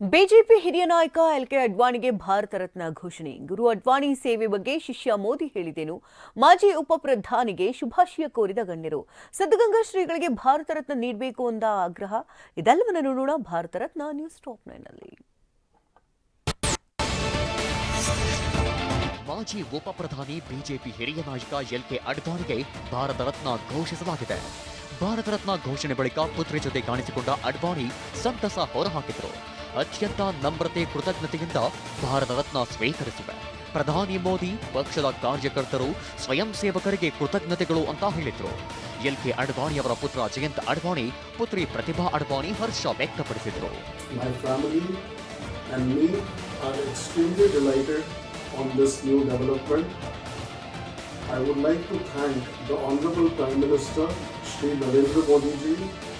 BJP ಹಿರಿಯ ನಾಯಕ L K ಅಡ್ವಾಣಿಗೆ ಭಾರತ ರತ್ನ ಘೋಷಣೆ. ಗುರು ಅಡ್ವಾಣಿ ಸೇವೆ ಬಗ್ಗೆ ಶಿಷ್ಯ ಮೋದಿ ಹೇಳಿದೆನು ಮಾಜಿ ಉಪ ಪ್ರಧಾನಿಗೆ ಶುಭಾಶಯ ಕೋರಿದ ಗಣ್ಯರು. ಸಿದ್ಧಗಂಗಾ ಶ್ರೀಗಳಿಗೆ ಭಾರತ ರತ್ನ ನೀಡಬೇಕು ಎಂದ ಆಗ್ರಹ. ಇದೆಲ್ಲವನ್ನು ನೋಡೋಣ ಭಾರತ ರತ್ನ ನ್ಯೂಸ್ ಟಾಪ್ ನೈನ್ನಲ್ಲಿ. ಮಾಜಿ ಉಪ ಪ್ರಧಾನಿ, ಬಿಜೆಪಿ ಹಿರಿಯ ನಾಯಕ ಎಲ್ ಕೆ ಅಡ್ವಾಣಿಗೆ ಭಾರತ ರತ್ನ ಘೋಷಿಸಲಾಗಿದೆ. ಭಾರತ ರತ್ನ ಘೋಷಣೆ ಬಳಿಕ ಪುತ್ರಿ ಜೊತೆ ಕಾಣಿಸಿಕೊಂಡ ಅಡ್ವಾಣಿ ಸಂತಸ ಹೊರಹಾಕಿದರು. ಅತ್ಯಂತ ನಮ್ರತೆ ಕೃತಜ್ಞತೆಯಿಂದ ಭಾರತ ರತ್ನ ಸ್ವೀಕರಿಸಿವೆ. ಪ್ರಧಾನಿ ಮೋದಿ, ಪಕ್ಷದ ಕಾರ್ಯಕರ್ತರು, ಸ್ವಯಂ ಸೇವಕರಿಗೆ ಕೃತಜ್ಞತೆಗಳು ಅಂತ ಹೇಳಿದರು. ಎಲ್ ಕೆ ಅಡ್ವಾಣಿ ಅವರ ಪುತ್ರ ಜಯಂತ್ ಅಡ್ವಾಣಿ, ಪುತ್ರಿ ಪ್ರತಿಭಾ ಅಡ್ವಾಣಿ ಹರ್ಷ ವ್ಯಕ್ತಪಡಿಸಿದರು. I would like to thank the Honorable Prime Minister Sri Narendra Modi ji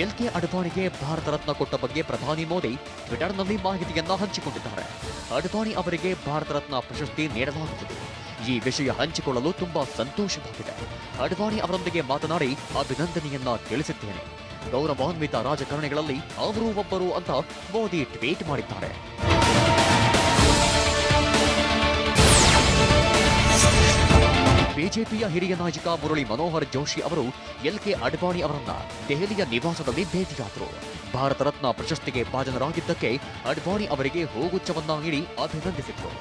L K ಅಡ್ವಾಣಿಗೆ ಭಾರತ ರತ್ನ ಕೊಟ್ಟ ಬಗ್ಗೆ ಪ್ರಧಾನಿ ಮೋದಿ ಟ್ವಿಟರ್ನಲ್ಲಿ ಮಾಹಿತಿಯನ್ನು ಹಂಚಿಕೊಂಡಿದ್ದಾರೆ. ಅಡ್ವಾಣಿ ಅವರಿಗೆ ಭಾರತ ರತ್ನ ಪ್ರಶಸ್ತಿ ನೀಡಲಾಗುತ್ತದೆ. ಈ ವಿಷಯ ಹಂಚಿಕೊಳ್ಳಲು ತುಂಬಾ ಸಂತೋಷವಾಗಿದೆ. ಅಡ್ವಾಣಿ ಅವರೊಂದಿಗೆ ಮಾತನಾಡಿ ಅಭಿನಂದನೆಯನ್ನ ತಿಳಿಸಿದ್ದೇನೆ ಗೌರವಾನ್ವಿತ ರಾಜಕಾರಣಿಗಳಲ್ಲಿ ಅವರು ಒಬ್ಬರು ಅಂತ ಮೋದಿ ಟ್ವೀಟ್ ಮಾಡಿದ್ದಾರೆ. ಬಿಜೆಪಿಯ ಹಿರಿಯ ನಾಯಕ ಮುರಳಿ ಮನೋಹರ್ ಜೋಶಿ ಅವರು ಎಲ್ ಕೆ ಅಡ್ವಾಣಿ ಅವರನ್ನ ದೆಹಲಿಯ ನಿವಾಸದಲ್ಲಿ ಭೇಟಿಯಾದರು ಭಾರತ ರತ್ನ ಪ್ರಶಸ್ತಿಗೆ ಭಾಜನರಾಗಿದ್ದಕ್ಕೆ ಅಡ್ವಾಣಿ ಅವರಿಗೆ ಹೂಗುಚ್ಛವನ್ನ ನೀಡಿ ಅಭಿನಂದಿಸಿದರು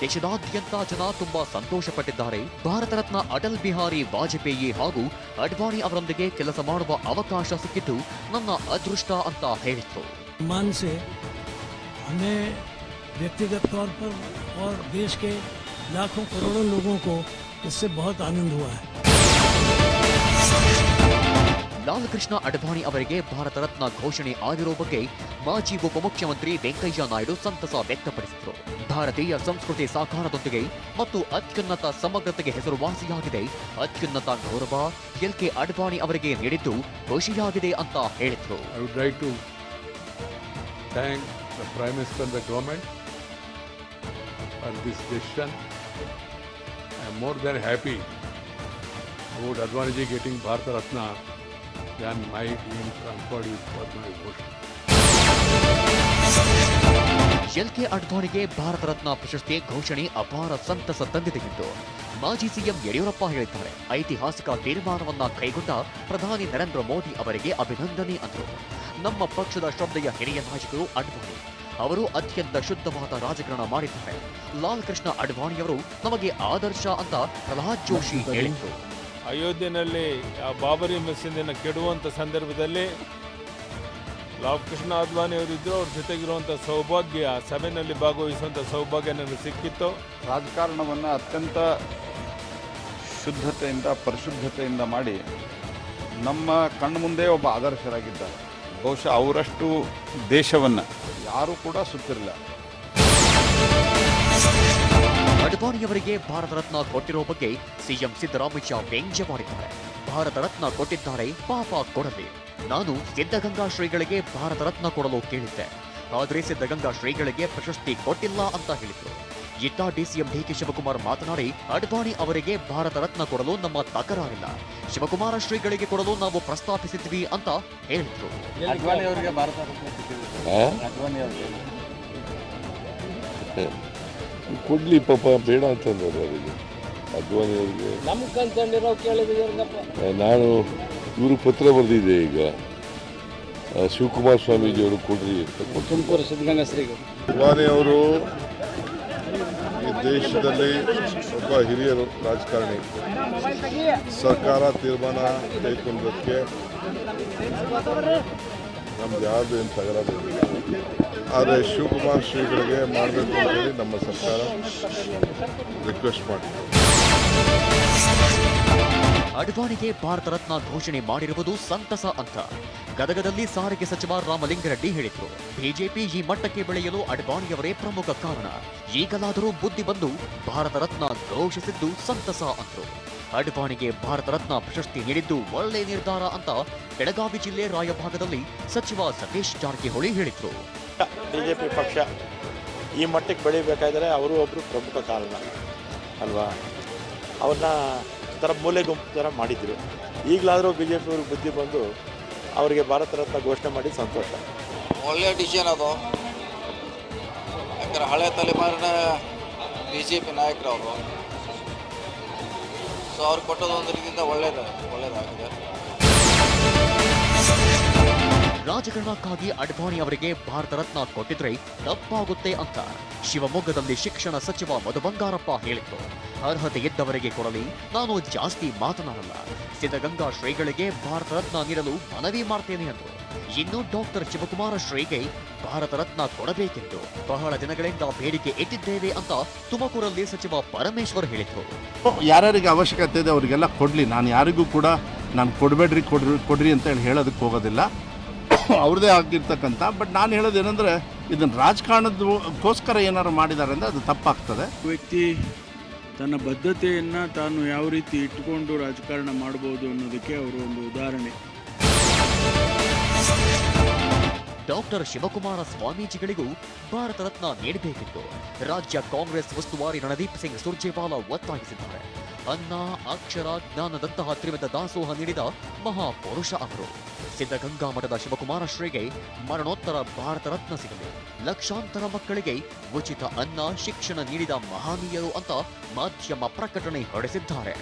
ದೇಶದಾದ್ಯಂತ ಜನ ತುಂಬಾ ಸಂತೋಷಪಟ್ಟಿದ್ದಾರೆ ಭಾರತ ರತ್ನ ಅಟಲ್ ಬಿಹಾರಿ ವಾಜಪೇಯಿ ಹಾಗೂ ಅಡ್ವಾಣಿ ಅವರೊಂದಿಗೆ ಕೆಲಸ ಮಾಡುವ ಅವಕಾಶ ಸಿಕ್ಕಿದ್ದು ನನ್ನ ಅದೃಷ್ಟ ಅಂತ ಹೇಳಿದ್ರು सम्मान से हमें व्यक्तिगत तौर पर और देश के लाखों करोड़ों लोगों को इससे बहुत आनंद हुआ है ಲಾಲ್ ಕೃಷ್ಣ ಅಡ್ವಾಣಿ ಅವರಿಗೆ ಭಾರತ ರತ್ನ ಘೋಷಣೆ ಆಗಿರೋ ಬಗ್ಗೆ ಮಾಜಿ ಉಪಮುಖ್ಯಮಂತ್ರಿ ವೆಂಕಯ್ಯ ನಾಯ್ಡು ಸಂತಸ ವ್ಯಕ್ತಪಡಿಸಿದರು ಭಾರತೀಯ ಸಂಸ್ಕೃತಿ ಸಾಕಾರದೊಂದಿಗೆ ಮತ್ತು ಅತ್ಯುನ್ನತ ಸಮಗ್ರತೆಗೆ ಹೆಸರುವಾಸಿಯಾಗಿದೆ ಅತ್ಯುನ್ನತ ಗೌರವ ಎಲ್ ಕೆ ಅಡ್ವಾಣಿ ಅವರಿಗೆ ನೀಡಿದ್ದು ಖುಷಿಯಾಗಿದೆ ಅಂತ ಹೇಳಿದ್ರು I would like to thank the Prime Minister and the government for this decision. I am more than happy about Bharat getting Bharata Ratna than my being transferred Padma Vibhushan. L K ಅಡ್ವಾಣಿಗೆ Bharat Ratna ಪ್ರಶಸ್ತಿ ಘೋಷಣೆ ಅಪಾರ ಸಂತಸ ತಂದಿದೆ ಎಂದು ಮಾಜಿ CM Yediyurappa ಹೇಳಿದ್ದಾರೆ. ಐತಿಹಾಸಿಕ ತೀರ್ಮಾನವನ್ನ ಕೈಗೊಂಡ ಪ್ರಧಾನಿ ನರೇಂದ್ರ ಮೋದಿ ಅವರಿಗೆ ಅಭಿನಂದನೆ ಅಂದರು. ನಮ್ಮ ಪಕ್ಷದ ಶ್ರದ್ಧೆಯ ಹಿರಿಯ ನಾಯಕರು ಅಡ್ವಾಣಿ. ಅವರು ಅತ್ಯಂತ ಶುದ್ಧವಾದ ರಾಜಕಾರಣ ಮಾಡಿದ್ದಾರೆ. ಲಾಲ್ ಕೃಷ್ಣ ಅಡ್ವಾಣಿಯವರು ನಮಗೆ ಆದರ್ಶ ಅಂತ ಪ್ರಹ್ಲಾದ್ ಜೋಶಿ ಹೇಳಿದರು. ಅಯೋಧ್ಯೆಯಲ್ಲಿ ಆ ಬಾಬರಿ ಮಸೀದಿನ ಕೆಡುವಂಥ ಸಂದರ್ಭದಲ್ಲಿ ಲಾಲ್ ಕೃಷ್ಣ ಅದ್ವಾನಿ ಅವರಿದ್ದರು ಅವ್ರ ಜೊತೆಗಿರುವಂಥ ಸೌಭಾಗ್ಯ ಸಭೆಯಲ್ಲಿ ಭಾಗವಹಿಸುವಂಥ ಸೌಭಾಗ್ಯ ನನಗೆ ಸಿಕ್ಕಿತ್ತು. ರಾಜಕಾರಣವನ್ನು ಅತ್ಯಂತ ಶುದ್ಧತೆಯಿಂದ ಪರಿಶುದ್ಧತೆಯಿಂದ ಮಾಡಿ ನಮ್ಮ ಕಣ್ಣು ಮುಂದೆ ಒಬ್ಬ ಆದರ್ಶರಾಗಿದ್ದಾರೆ. ಬಹುಶಃ ಅವರಷ್ಟು ದೇಶವನ್ನು ಯಾರೂ ಕೂಡ ಸುತ್ತಿರಲಿಲ್ಲ. ಅಡ್ವಾಣಿಯವರಿಗೆ ಭಾರತ ರತ್ನ ಕೊಟ್ಟಿರೋ ಬಗ್ಗೆ ಸಿಎಂ ಸಿದ್ದರಾಮಯ್ಯ ವ್ಯಂಗ್ಯ ಮಾಡಿದ್ದಾರೆ ಭಾರತ ರತ್ನ ಕೊಟ್ಟಿದ್ದಾರೆ ಪಾಪ ಕೊಡಲಿ ನಾನು ಸಿದ್ಧಗಂಗಾ ಶ್ರೀಗಳಿಗೆ ಭಾರತ ರತ್ನ ಕೊಡಲು ಕೇಳಿದ್ದೆ. ಆದರೆ ಸಿದ್ಧಗಂಗಾ ಶ್ರೀಗಳಿಗೆ ಪ್ರಶಸ್ತಿ ಕೊಟ್ಟಿಲ್ಲ ಅಂತ ಹೇಳಿದ್ರು. ಇತ್ತ ಡಿಸಿಎಂ ಡಿಕೆ ಶಿವಕುಮಾರ್ ಮಾತನಾಡಿ ಅಡ್ವಾಣಿ ಅವರಿಗೆ ಭಾರತ ರತ್ನ ಕೊಡಲು ನಮ್ಮ ತಕರಾರಿಲ್ಲ. ಶಿವಕುಮಾರ ಶ್ರೀಗಳಿಗೆ ಕೊಡಲು ನಾವು ಪ್ರಸ್ತಾಪಿಸಿದ್ವಿ ಅಂತ ಹೇಳಿದ್ರು. ಕೊಡ್ಲಿ ಪಾಪ ಬೇಡ ಅಂತಂದ್ರೆ ಅವರಿಗೆ ಅಡ್ವಾಣಿ ಅವರಿಗೆ? ನಾನು ಇವರು ಪತ್ರ ಬರೆದಿದ್ದೆ ಈಗ. ಶಿವಕುಮಾರ್ ಸ್ವಾಮೀಜಿಯವರು ಕೊಡ್ರಿ ಅಂತ ತುಮಕೂರು ಸಿದ್ಧಗಂಗಾ ಶ್ರೀಗಳು. ಅಡ್ವಾಣಿ ಅವರು ದೇಶದಲ್ಲಿ ಒಬ್ಬ ಹಿರಿಯರು ರಾಜಕಾರಣಿ. ಸರ್ಕಾರ ತೀರ್ಮಾನ ಕೈಗೊಂಡಕ್ಕೆ ನಮ್ದು ಯಾವುದು ಏನು ತಗರಾರಿಲ್ಲ ಆದರೆ ಶಿವಕುಮಾರ್ ಶ್ರೀಗಳಿಗೆ ಮಾಡಬೇಕು ಅಂತೇಳಿ ನಮ್ಮ ಸರ್ಕಾರ ರಿಕ್ವೆಸ್ಟ್ ಮಾಡಿದೆ. ಅಡ್ವಾಣಿಗೆ ಭಾರತ ರತ್ನ ಘೋಷಣೆ ಮಾಡಿರುವುದು ಸಂತಸ ಅಂತ. ಗದಗದಲ್ಲಿ ಸಾರಿಗೆ ಸಚಿವ ರಾಮಲಿಂಗರೆಡ್ಡಿ ಹೇಳಿದರು. ಬಿಜೆಪಿ ಈ ಮಟ್ಟಕ್ಕೆ ಬೆಳೆಯಲು ಅಡ್ವಾಣಿಯವರೇ ಪ್ರಮುಖ ಕಾರಣ. ಈಗಲಾದರೂ ಬುದ್ಧಿ ಬಂದು ಭಾರತ ರತ್ನ ಘೋಷಿಸಿದ್ದು ಸಂತಸ ಅಂದ್ರು. ಅಡ್ವಾಣಿಗೆ ಭಾರತ ರತ್ನ ಪ್ರಶಸ್ತಿ ನೀಡಿದ್ದು ಒಳ್ಳೆ ನಿರ್ಧಾರ ಅಂತ ಬೆಳಗಾವಿ ಜಿಲ್ಲೆ ರಾಯಭಾಗದಲ್ಲಿ ಸಚಿವ ಸತೀಶ್ ಜಾರಕಿಹೊಳಿ ಹೇಳಿದ್ರು. ಬಿಜೆಪಿ ಪಕ್ಷ ಈ ಮಟ್ಟಕ್ಕೆ ಬೆಳಿಬೇಕಾದ್ರೆ ಅವರು ಒಬ್ಬರು ಪ್ರಮುಖ ಕಾರಣ ಅಲ್ವಾ? ಅವ್ರನ್ನ ಥರ ಮೂಲೆ ಗುಂಪು ಥರ ಮಾಡಿದ್ರು. ಈಗಲಾದರೂ ಬಿ ಜೆ ಪಿಯವ್ರಿಗೆ ಬುದ್ಧಿ ಬಂದು ಅವರಿಗೆ ಭಾರತ ರತ್ನ ಘೋಷಣೆ ಮಾಡಿ ಸಂತೋಷ. ಒಳ್ಳೆಯ ಡಿಸಿಷನ್ ಅದು. ಯಾಕಂದ್ರೆ ಹಳೆ ತಲೆಮಾರಿನ ಬಿ ಜೆ ಪಿ ನಾಯಕರು ಅವರು ಸೊ ಅವ್ರು ಕೊಟ್ಟೋದು ಒಂದು ರೀತಿಯಿಂದ ಒಳ್ಳೆಯದು ಒಳ್ಳೇದಾಗಿದೆ. ರಾಜಕಾರಣಕ್ಕಾಗಿ ಅಡ್ವಾಣಿ ಅವರಿಗೆ ಭಾರತ ರತ್ನ ಕೊಟ್ಟಿದ್ರೆ ತಪ್ಪಾಗುತ್ತೆ ಅಂತ. ಶಿವಮೊಗ್ಗದಲ್ಲಿ ಶಿಕ್ಷಣ ಸಚಿವ ಮಧು ಬಂಗಾರಪ್ಪ ಹೇಳಿದ್ದು, ಅರ್ಹತೆ ಇದ್ದವರಿಗೆ ಕೊಡಲಿ, ನಾನು ಜಾಸ್ತಿ ಮಾತನಾಡಲ್ಲ. ಸಿದ್ಧಗಂಗಾ ಶ್ರೀಗಳಿಗೆ ಭಾರತ ರತ್ನ ನೀಡಲು ಮನವಿ ಮಾಡ್ತೇನೆ ಎಂದು. ಇನ್ನು ಡಾಕ್ಟರ್ ಶಿವಕುಮಾರ ಶ್ರೀಗೆ ಭಾರತ ರತ್ನ ಕೊಡಬೇಕೆಂದು ಬಹಳ ದಿನಗಳಿಂದ ಬೇಡಿಕೆ ಇಟ್ಟಿದ್ದೇವೆ ಅಂತ ತುಮಕೂರಲ್ಲಿ ಸಚಿವ ಪರಮೇಶ್ವರ್ ಹೇಳಿದರು. ಯಾರ್ಯಾರಿಗೆ ಅವಶ್ಯಕತೆ ಇದೆ ಅವರಿಗೆಲ್ಲ ಕೊಡಲಿ. ನಾನು ಯಾರಿಗೂ ಕೂಡ ನಾನು ಕೊಡಬೇಡ್ರಿ, ಕೊಡ್ರಿ ಕೊಡ್ರಿ ಅಂತ ಹೇಳಿ ಹೇಳೋದಕ್ಕೆ ಹೋಗೋದಿಲ್ಲ. ಅವ್ರದ್ದೇ ಆಗಿರ್ತಕ್ಕಂಥ ಬಟ್ ನಾನು ಹೇಳೋದು ಏನಂದರೆ ಇದನ್ನು ರಾಜಕಾರಣದಕ್ಕೋಸ್ಕರ ಏನಾರು ಮಾಡಿದ್ದಾರೆ ಅಂದರೆ ಅದು ತಪ್ಪಾಗ್ತದೆ. ವ್ಯಕ್ತಿ ತನ್ನ ಬದ್ಧತೆಯನ್ನು ತಾನು ಯಾವ ರೀತಿ ಇಟ್ಟುಕೊಂಡು ರಾಜಕಾರಣ ಮಾಡ್ಬೋದು ಅನ್ನೋದಕ್ಕೆ ಅವರು ಒಂದು ಉದಾಹರಣೆ. ಡಾಕ್ಟರ್ ಶಿವಕುಮಾರ ಸ್ವಾಮೀಜಿಗಳಿಗೂ ಭಾರತ ರತ್ನ ನೀಡಬೇಕೆಂದು ರಾಜ್ಯ ಕಾಂಗ್ರೆಸ್ ಉಸ್ತುವಾರಿ ರಣದೀಪ್ ಸಿಂಗ್ ಸುರ್ಜೇವಾಲಾ ಒತ್ತಾಯಿಸಿದ್ದಾರೆ. ಅನ್ನ ಅಕ್ಷರ ಜ್ಞಾನದಂತಹ ತ್ರಿವಿಧ ದಾಸೋಹ ನೀಡಿದ ಮಹಾಪುರುಷ ಅವರು. ಸಿದ್ಧಗಂಗಾ ಮಠದ ಶಿವಕುಮಾರ ಶ್ರೀಗೆ ಮರಣೋತ್ತರ ಭಾರತ ರತ್ನ ಸಿಗಲಿ. ಲಕ್ಷಾಂತರ ಮಕ್ಕಳಿಗೆ ಉಚಿತ ಅನ್ನ, ಶಿಕ್ಷಣ ನೀಡಿದ ಮಹನೀಯರು ಅಂತ ಮಾಧ್ಯಮ ಪ್ರಕಟಣೆ ಹೊರಡಿಸಿದ್ದಾರೆ.